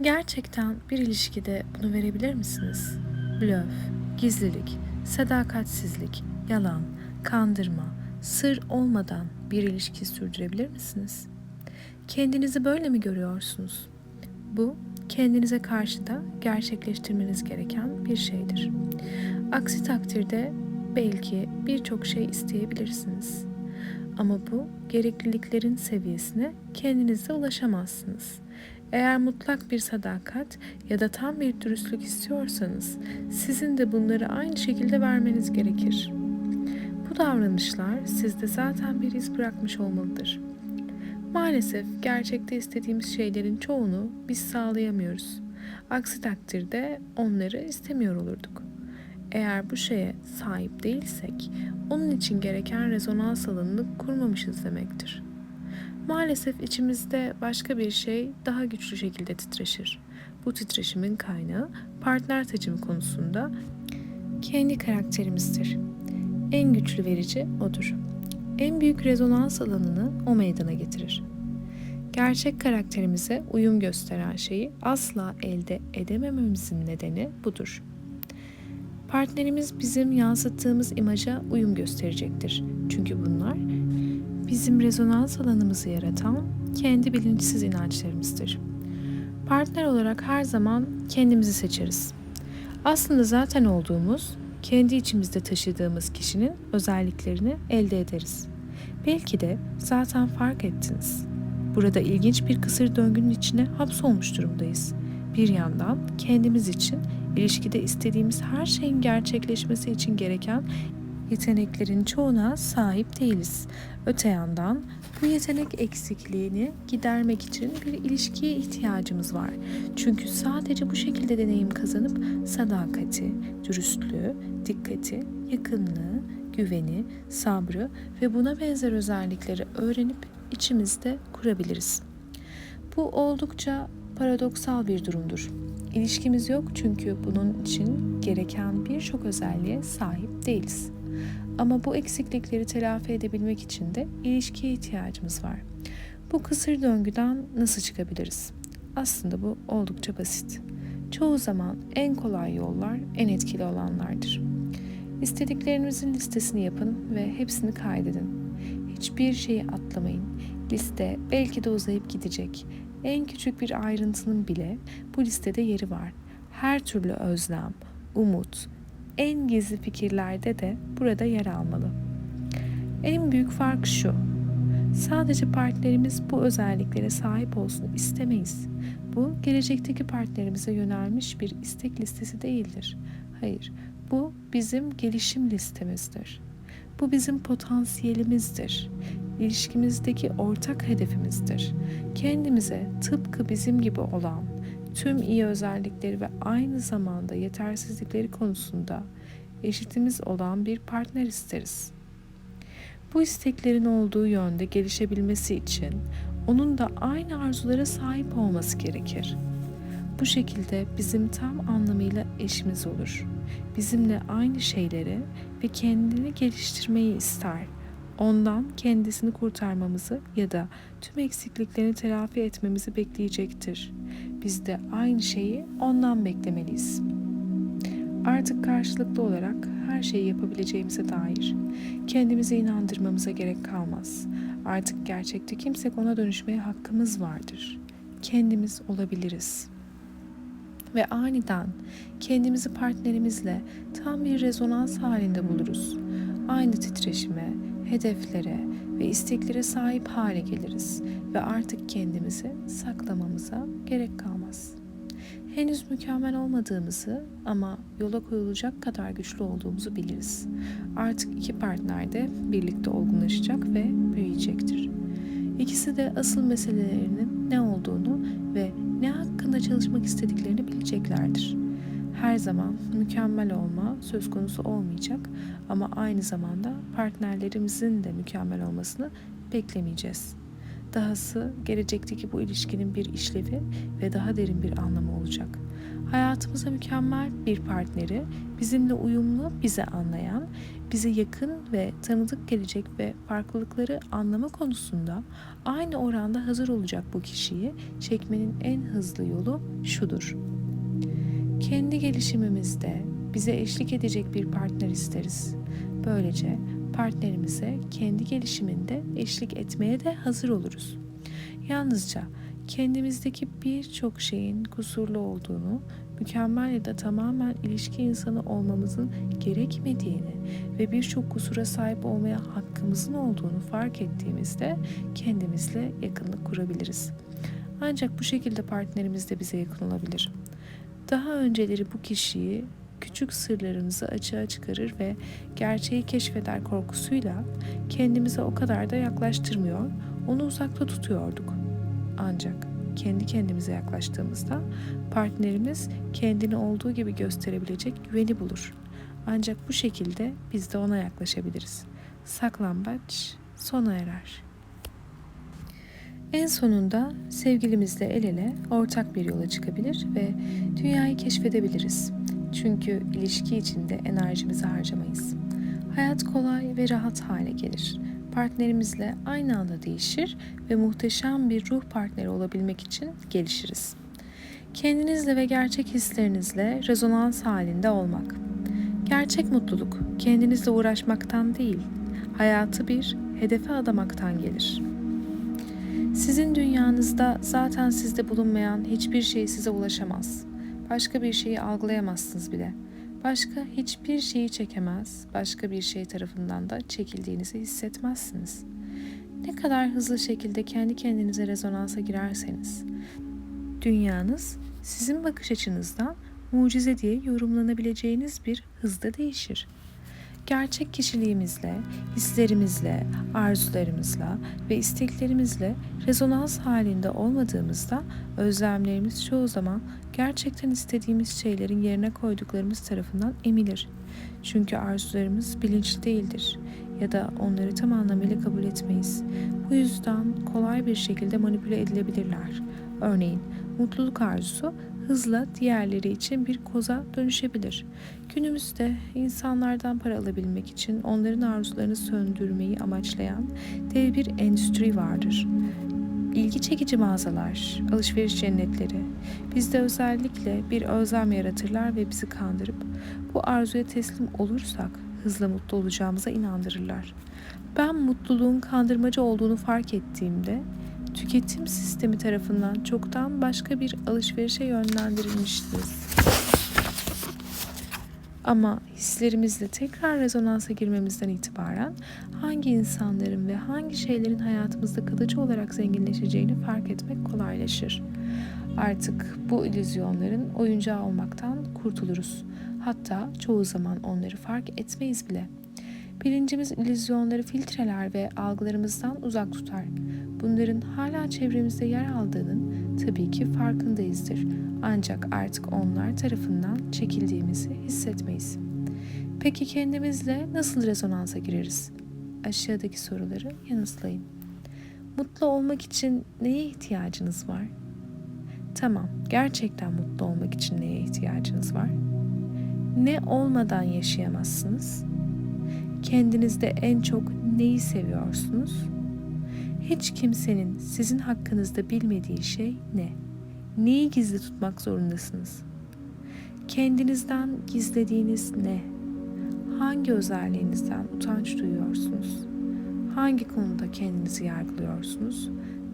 Gerçekten bir ilişkide bunu verebilir misiniz? Blöf, gizlilik, sadakatsizlik, yalan, kandırma, sır olmadan bir ilişki sürdürebilir misiniz? Kendinizi böyle mi görüyorsunuz? Bu kendinize karşı da gerçekleştirmeniz gereken bir şeydir. Aksi takdirde belki birçok şey isteyebilirsiniz. Ama bu gerekliliklerin seviyesine kendinizde ulaşamazsınız. Eğer mutlak bir sadakat ya da tam bir dürüstlük istiyorsanız sizin de bunları aynı şekilde vermeniz gerekir. Bu davranışlar sizde zaten bir iz bırakmış olmalıdır. Maalesef gerçekte istediğimiz şeylerin çoğunu biz sağlayamıyoruz. Aksi takdirde onları istemiyor olurduk. Eğer bu şeye sahip değilsek, onun için gereken rezonans alanını kurmamışız demektir. Maalesef içimizde başka bir şey daha güçlü şekilde titreşir. Bu titreşimin kaynağı partner seçimi konusunda kendi karakterimizdir. En güçlü verici odur. En büyük rezonans alanını o meydana getirir. Gerçek karakterimize uyum gösteren şeyi asla elde edemememizin nedeni budur. Partnerimiz bizim yansıttığımız imaja uyum gösterecektir. Çünkü bunlar bizim rezonans alanımızı yaratan kendi bilinçsiz inançlarımızdır. Partner olarak her zaman kendimizi seçeriz. Aslında zaten olduğumuz, kendi içimizde taşıdığımız kişinin özelliklerini elde ederiz. Belki de zaten fark ettiniz. Burada ilginç bir kısır döngünün içine hapsolmuş durumdayız. Bir yandan kendimiz için ilişkide istediğimiz her şeyin gerçekleşmesi için gereken yeteneklerin çoğuna sahip değiliz. Öte yandan bu yetenek eksikliğini gidermek için bir ilişkiye ihtiyacımız var. Çünkü sadece bu şekilde deneyim kazanıp sadakati, dürüstlüğü, dikkati, yakınlığı, güveni, sabrı ve buna benzer özellikleri öğrenip içimizde kurabiliriz. Bu oldukça paradoksal bir durumdur. İlişkimiz yok çünkü bunun için gereken birçok özelliğe sahip değiliz. Ama bu eksiklikleri telafi edebilmek için de ilişkiye ihtiyacımız var. Bu kısır döngüden nasıl çıkabiliriz? Aslında bu oldukça basit. Çoğu zaman en kolay yollar en etkili olanlardır. İstediklerinizin listesini yapın ve hepsini kaydedin. Hiçbir şeyi atlamayın. Liste belki de uzayıp gidecek. En küçük bir ayrıntının bile bu listede yeri var. Her türlü özlem, umut, en gizli fikirlerde de burada yer almalı. En büyük fark şu. Sadece partnerimiz bu özelliklere sahip olsun istemeyiz. Bu gelecekteki partnerimize yönelmiş bir istek listesi değildir. Hayır, bu bizim gelişim listemizdir. Bu bizim potansiyelimizdir. İlişkimizdeki ortak hedefimizdir. Kendimize tıpkı bizim gibi olan tüm iyi özellikleri ve aynı zamanda yetersizlikleri konusunda eşitimiz olan bir partner isteriz. Bu isteklerin olduğu yönde gelişebilmesi için onun da aynı arzulara sahip olması gerekir. Bu şekilde bizim tam anlamıyla eşimiz olur. Bizimle aynı şeyleri ve kendini geliştirmeyi ister. Ondan kendisini kurtarmamızı ya da tüm eksikliklerini telafi etmemizi bekleyecektir. Biz de aynı şeyi ondan beklemeliyiz. Artık karşılıklı olarak her şeyi yapabileceğimize dair kendimize inandırmamıza gerek kalmaz. Artık gerçekte kimsek ona dönüşmeye hakkımız vardır. Kendimiz olabiliriz. Ve aniden kendimizi partnerimizle tam bir rezonans halinde buluruz. Aynı titreşime, hedeflere ve isteklere sahip hale geliriz ve artık kendimizi saklamamıza gerek kalmaz. Henüz mükemmel olmadığımızı ama yola koyulacak kadar güçlü olduğumuzu biliriz. Artık iki partner de birlikte olgunlaşacak ve büyüyecektir. İkisi de asıl meselelerinin ne olduğunu ve ne hakkında çalışmak istediklerini bileceklerdir. Her zaman mükemmel olma söz konusu olmayacak ama aynı zamanda partnerlerimizin de mükemmel olmasını beklemeyeceğiz. Dahası gelecekteki bu ilişkinin bir işlevi ve daha derin bir anlamı olacak. Hayatımıza mükemmel bir partneri, bizimle uyumlu, bizi anlayan, bize yakın ve tanıdık gelecek ve farklılıkları anlama konusunda aynı oranda hazır olacak bu kişiyi çekmenin en hızlı yolu şudur. Kendi gelişimimizde bize eşlik edecek bir partner isteriz. Böylece partnerimize kendi gelişiminde eşlik etmeye de hazır oluruz. Yalnızca kendimizdeki birçok şeyin kusurlu olduğunu, mükemmel ya da tamamen ilişki insanı olmamızın gerekmediğini ve birçok kusura sahip olmaya hakkımızın olduğunu fark ettiğimizde kendimizle yakınlık kurabiliriz. Ancak bu şekilde partnerimiz de bize yakın olabilir. Daha önceleri bu kişiyi küçük sırlarımızı açığa çıkarır ve gerçeği keşfeder korkusuyla kendimize o kadar da yaklaştırmıyor, onu uzakta tutuyorduk. Ancak kendi kendimize yaklaştığımızda partnerimiz kendini olduğu gibi gösterebilecek güveni bulur. Ancak bu şekilde biz de ona yaklaşabiliriz. Saklambaç sona erer. En sonunda sevgilimizle el ele ortak bir yola çıkabilir ve dünyayı keşfedebiliriz. Çünkü ilişki içinde enerjimizi harcamayız. Hayat kolay ve rahat hale gelir. Partnerimizle aynı anda değişir ve muhteşem bir ruh partneri olabilmek için gelişiriz. Kendinizle ve gerçek hislerinizle rezonans halinde olmak. Gerçek mutluluk kendinizle uğraşmaktan değil, hayatı bir hedefe adamaktan gelir. Sizin dünyanızda zaten sizde bulunmayan hiçbir şey size ulaşamaz. Başka bir şeyi algılayamazsınız bile. Başka hiçbir şeyi çekemez, başka bir şey tarafından da çekildiğinizi hissetmezsiniz. Ne kadar hızlı şekilde kendi kendinize rezonansa girerseniz, dünyanız sizin bakış açınızdan mucize diye yorumlanabileceğiniz bir hızda değişir gerçek kişiliğimizle, hislerimizle, arzularımızla ve isteklerimizle rezonans halinde olmadığımızda özlemlerimiz çoğu zaman gerçekten istediğimiz şeylerin yerine koyduklarımız tarafından emilir. Çünkü arzularımız bilinçli değildir ya da onları tam anlamıyla kabul etmeyiz. Bu yüzden kolay bir şekilde manipüle edilebilirler. Örneğin mutluluk arzusu hızla diğerleri için bir koza dönüşebilir. Günümüzde insanlardan para alabilmek için onların arzularını söndürmeyi amaçlayan dev bir endüstri vardır. İlgi çekici mağazalar, alışveriş cennetleri bizde özellikle bir özlem yaratırlar ve bizi kandırıp bu arzuya teslim olursak hızla mutlu olacağımıza inandırırlar. Ben mutluluğun kandırmacı olduğunu fark ettiğimde tüketim sistemi tarafından çoktan başka bir alışverişe yönlendirilmişiz. Ama hislerimizle tekrar rezonansa girmemizden itibaren hangi insanların ve hangi şeylerin hayatımızda kalıcı olarak zenginleşeceğini fark etmek kolaylaşır. Artık bu illüzyonların oyuncağı olmaktan kurtuluruz. Hatta çoğu zaman onları fark etmeyiz bile. Bilincimiz illüzyonları filtreler ve algılarımızdan uzak tutar. Bunların hala çevremizde yer aldığının tabii ki farkındayızdır. Ancak artık onlar tarafından çekildiğimizi hissetmeyiz. Peki kendimizle nasıl rezonansa gireriz? Aşağıdaki soruları yanıtlayın. Mutlu olmak için neye ihtiyacınız var? Tamam, gerçekten mutlu olmak için neye ihtiyacınız var? Ne olmadan yaşayamazsınız? Kendinizde en çok neyi seviyorsunuz? Hiç kimsenin sizin hakkınızda bilmediği şey ne? Neyi gizli tutmak zorundasınız? Kendinizden gizlediğiniz ne? Hangi özelliğinizden utanç duyuyorsunuz? Hangi konuda kendinizi yargılıyorsunuz?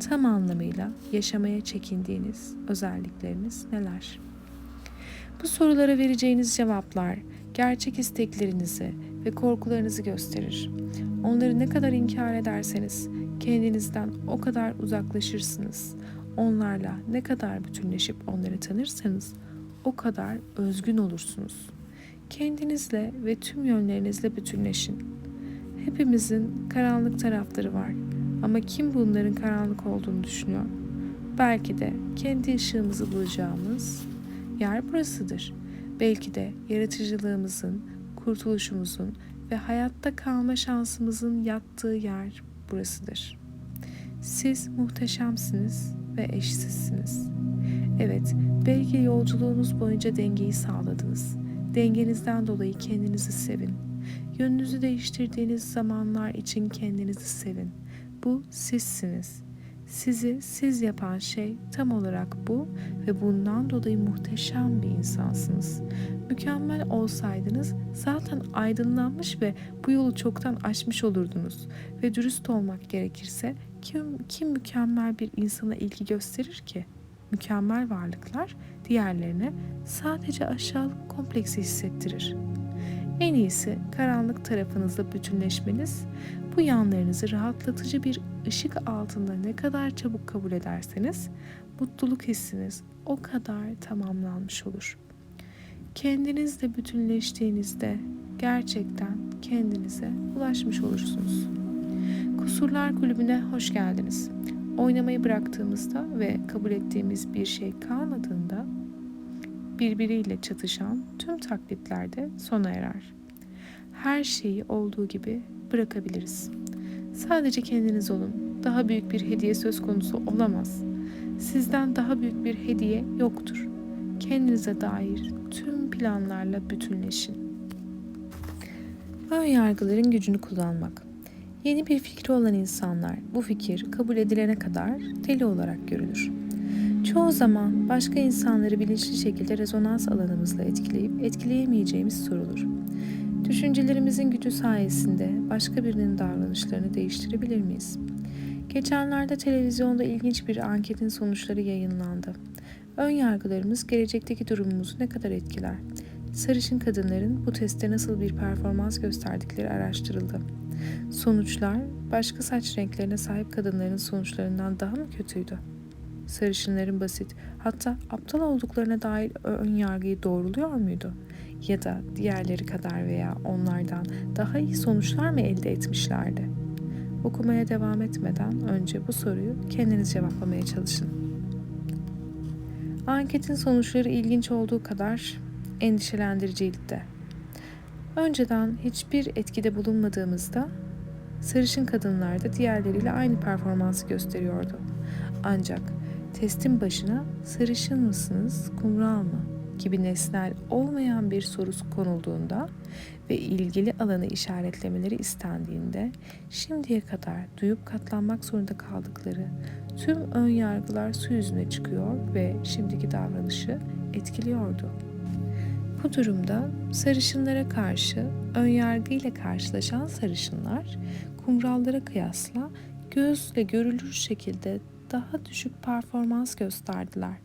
Tam anlamıyla yaşamaya çekindiğiniz özellikleriniz neler? Bu sorulara vereceğiniz cevaplar gerçek isteklerinizi ve korkularınızı gösterir. Onları ne kadar inkar ederseniz kendinizden o kadar uzaklaşırsınız. Onlarla ne kadar bütünleşip onları tanırsanız o kadar özgün olursunuz. Kendinizle ve tüm yönlerinizle bütünleşin. Hepimizin karanlık tarafları var ama kim bunların karanlık olduğunu düşünüyor? Belki de kendi ışığımızı bulacağımız yer burasıdır. Belki de yaratıcılığımızın, kurtuluşumuzun ve hayatta kalma şansımızın yattığı yer burasıdır. Siz muhteşemsiniz ve eşsizsiniz. Evet, belki yolculuğunuz boyunca dengeyi sağladınız. Dengenizden dolayı kendinizi sevin. Yönünüzü değiştirdiğiniz zamanlar için kendinizi sevin. Bu sizsiniz. Sizi siz yapan şey tam olarak bu ve bundan dolayı muhteşem bir insansınız. Mükemmel olsaydınız zaten aydınlanmış ve bu yolu çoktan aşmış olurdunuz. Ve dürüst olmak gerekirse kim, kim mükemmel bir insana ilgi gösterir ki? Mükemmel varlıklar diğerlerine sadece aşağılık kompleksi hissettirir. En iyisi karanlık tarafınızla bütünleşmeniz, bu yanlarınızı rahatlatıcı bir ışık altında ne kadar çabuk kabul ederseniz, mutluluk hissiniz o kadar tamamlanmış olur. Kendinizle bütünleştiğinizde gerçekten kendinize ulaşmış olursunuz. Kusurlar Kulübü'ne hoş geldiniz. Oynamayı bıraktığımızda ve kabul ettiğimiz bir şey kalmadığında birbiriyle çatışan tüm taklitlerde sona erer. Her şeyi olduğu gibi bırakabiliriz. Sadece kendiniz olun. Daha büyük bir hediye söz konusu olamaz. Sizden daha büyük bir hediye yoktur. Kendinize dair tüm planlarla bütünleşin. Ön yargıların gücünü kullanmak. Yeni bir fikri olan insanlar bu fikir kabul edilene kadar deli olarak görülür. Çoğu zaman başka insanları bilinçli şekilde rezonans alanımızla etkileyip etkileyemeyeceğimiz sorulur. Düşüncelerimizin gücü sayesinde başka birinin davranışlarını değiştirebilir miyiz? Geçenlerde televizyonda ilginç bir anketin sonuçları yayınlandı. Ön yargılarımız gelecekteki durumumuzu ne kadar etkiler? Sarışın kadınların bu testte nasıl bir performans gösterdikleri araştırıldı. Sonuçlar başka saç renklerine sahip kadınların sonuçlarından daha mı kötüydü? Sarışınların basit, hatta aptal olduklarına dair ön yargıyı doğruluyor muydu? Ya da diğerleri kadar veya onlardan daha iyi sonuçlar mı elde etmişlerdi? Okumaya devam etmeden önce bu soruyu kendiniz cevaplamaya çalışın. Anketin sonuçları ilginç olduğu kadar endişelendiriciydi de. Önceden hiçbir etkide bulunmadığımızda sarışın kadınlar da diğerleriyle aynı performansı gösteriyordu. Ancak testin başına sarışın mısınız, kumral mı gibi nesnel olmayan bir soru konulduğunda ve ilgili alanı işaretlemeleri istendiğinde şimdiye kadar duyup katlanmak zorunda kaldıkları tüm ön yargılar su yüzüne çıkıyor ve şimdiki davranışı etkiliyordu. Bu durumda sarışınlara karşı ön yargıyla karşılaşan sarışınlar kumrallara kıyasla gözle görülür şekilde daha düşük performans gösterdiler.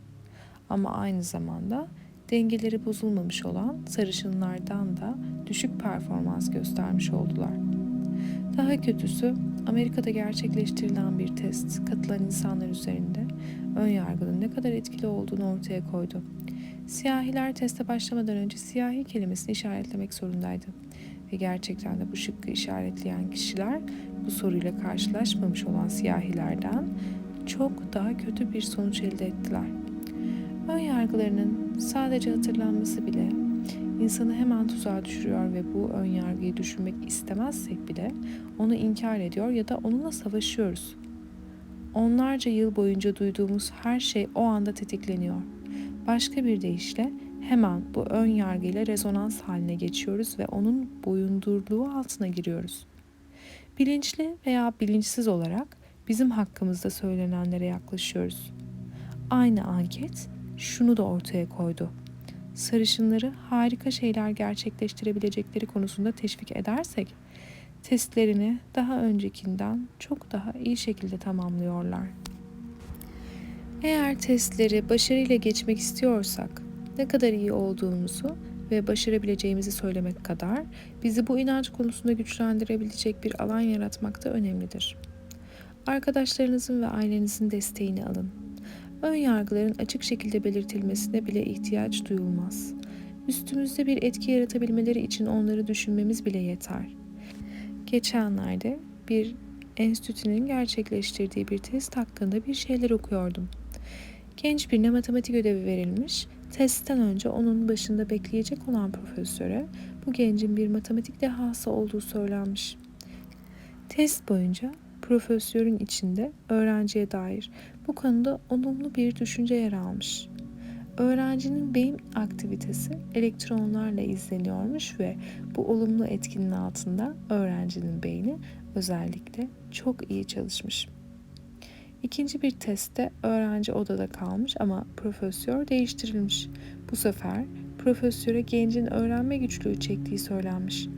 Ama aynı zamanda dengeleri bozulmamış olan sarışınlardan da düşük performans göstermiş oldular. Daha kötüsü Amerika'da gerçekleştirilen bir test katılan insanlar üzerinde ön yargının ne kadar etkili olduğunu ortaya koydu. Siyahiler teste başlamadan önce siyahi kelimesini işaretlemek zorundaydı. Ve gerçekten de bu şıkkı işaretleyen kişiler bu soruyla karşılaşmamış olan siyahilerden çok daha kötü bir sonuç elde ettiler. Ön yargılarının sadece hatırlanması bile insanı hemen tuzağa düşürüyor ve bu ön yargıyı düşünmek istemezsek bile onu inkar ediyor ya da onunla savaşıyoruz. Onlarca yıl boyunca duyduğumuz her şey o anda tetikleniyor. Başka bir deyişle hemen bu ön yargıyla rezonans haline geçiyoruz ve onun boyundurluğu altına giriyoruz. Bilinçli veya bilinçsiz olarak bizim hakkımızda söylenenlere yaklaşıyoruz. Aynı anket şunu da ortaya koydu. Sarışınları harika şeyler gerçekleştirebilecekleri konusunda teşvik edersek testlerini daha öncekinden çok daha iyi şekilde tamamlıyorlar. Eğer testleri başarıyla geçmek istiyorsak ne kadar iyi olduğumuzu ve başarabileceğimizi söylemek kadar bizi bu inanç konusunda güçlendirebilecek bir alan yaratmak da önemlidir. Arkadaşlarınızın ve ailenizin desteğini alın. Ön yargıların açık şekilde belirtilmesine bile ihtiyaç duyulmaz. Üstümüzde bir etki yaratabilmeleri için onları düşünmemiz bile yeter. Geçenlerde bir enstitünün gerçekleştirdiği bir test hakkında bir şeyler okuyordum. Genç birine matematik ödevi verilmiş. Testten önce onun başında bekleyecek olan profesöre bu gencin bir matematik dehası olduğu söylenmiş. Test boyunca profesörün içinde öğrenciye dair bu konuda olumlu bir düşünce yer almış. Öğrencinin beyin aktivitesi elektronlarla izleniyormuş ve bu olumlu etkinin altında öğrencinin beyni özellikle çok iyi çalışmış. İkinci bir testte öğrenci odada kalmış ama profesör değiştirilmiş. Bu sefer profesöre gencin öğrenme güçlüğü çektiği söylenmiş.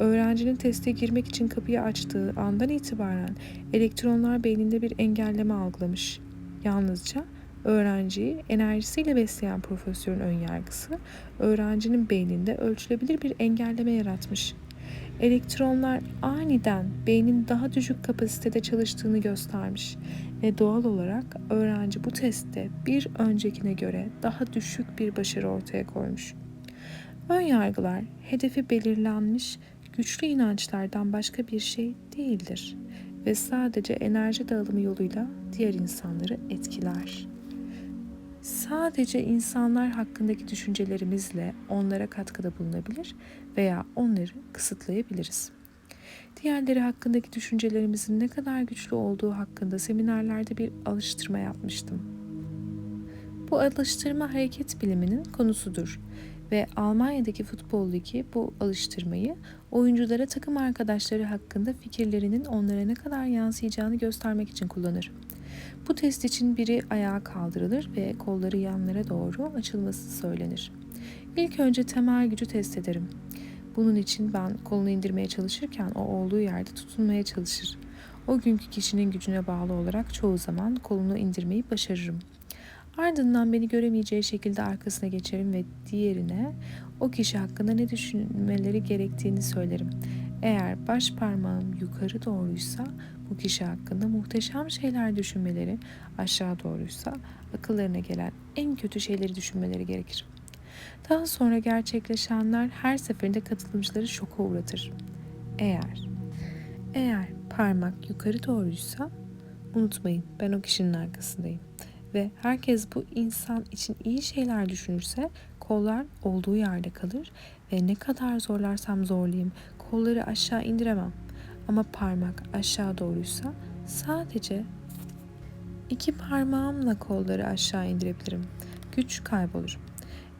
Öğrencinin teste girmek için kapıyı açtığı andan itibaren elektronlar beyninde bir engelleme algılamış. Yalnızca öğrenciyi enerjisiyle besleyen profesörün önyargısı öğrencinin beyninde ölçülebilir bir engelleme yaratmış. Elektronlar aniden beynin daha düşük kapasitede çalıştığını göstermiş ve doğal olarak öğrenci bu testte bir öncekine göre daha düşük bir başarı ortaya koymuş. Ön yargılar hedefi belirlenmiş güçlü inançlardan başka bir şey değildir ve sadece enerji dağılımı yoluyla diğer insanları etkiler. Sadece insanlar hakkındaki düşüncelerimizle onlara katkıda bulunabilir veya onları kısıtlayabiliriz. Diğerleri hakkındaki düşüncelerimizin ne kadar güçlü olduğu hakkında seminerlerde bir alıştırma yapmıştım. Bu alıştırma hareket biliminin konusudur ve Almanya'daki futbol ligi bu alıştırmayı oyunculara takım arkadaşları hakkında fikirlerinin onlara ne kadar yansıyacağını göstermek için kullanır. Bu test için biri ayağa kaldırılır ve kolları yanlara doğru açılması söylenir. İlk önce temel gücü test ederim. Bunun için ben kolunu indirmeye çalışırken o olduğu yerde tutunmaya çalışır. O günkü kişinin gücüne bağlı olarak çoğu zaman kolunu indirmeyi başarırım. Ardından beni göremeyeceği şekilde arkasına geçerim ve diğerine o kişi hakkında ne düşünmeleri gerektiğini söylerim. Eğer baş parmağım yukarı doğruysa bu kişi hakkında muhteşem şeyler düşünmeleri, aşağı doğruysa akıllarına gelen en kötü şeyleri düşünmeleri gerekir. Daha sonra gerçekleşenler her seferinde katılımcıları şoka uğratır. Eğer eğer parmak yukarı doğruysa unutmayın ben o kişinin arkasındayım ve herkes bu insan için iyi şeyler düşünürse kollar olduğu yerde kalır ve ne kadar zorlarsam zorlayayım kolları aşağı indiremem. Ama parmak aşağı doğruysa sadece iki parmağımla kolları aşağı indirebilirim. Güç kaybolur.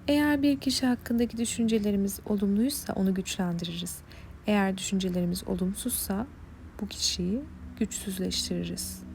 Eğer bir kişi hakkındaki düşüncelerimiz olumluysa onu güçlendiririz. Eğer düşüncelerimiz olumsuzsa bu kişiyi güçsüzleştiririz.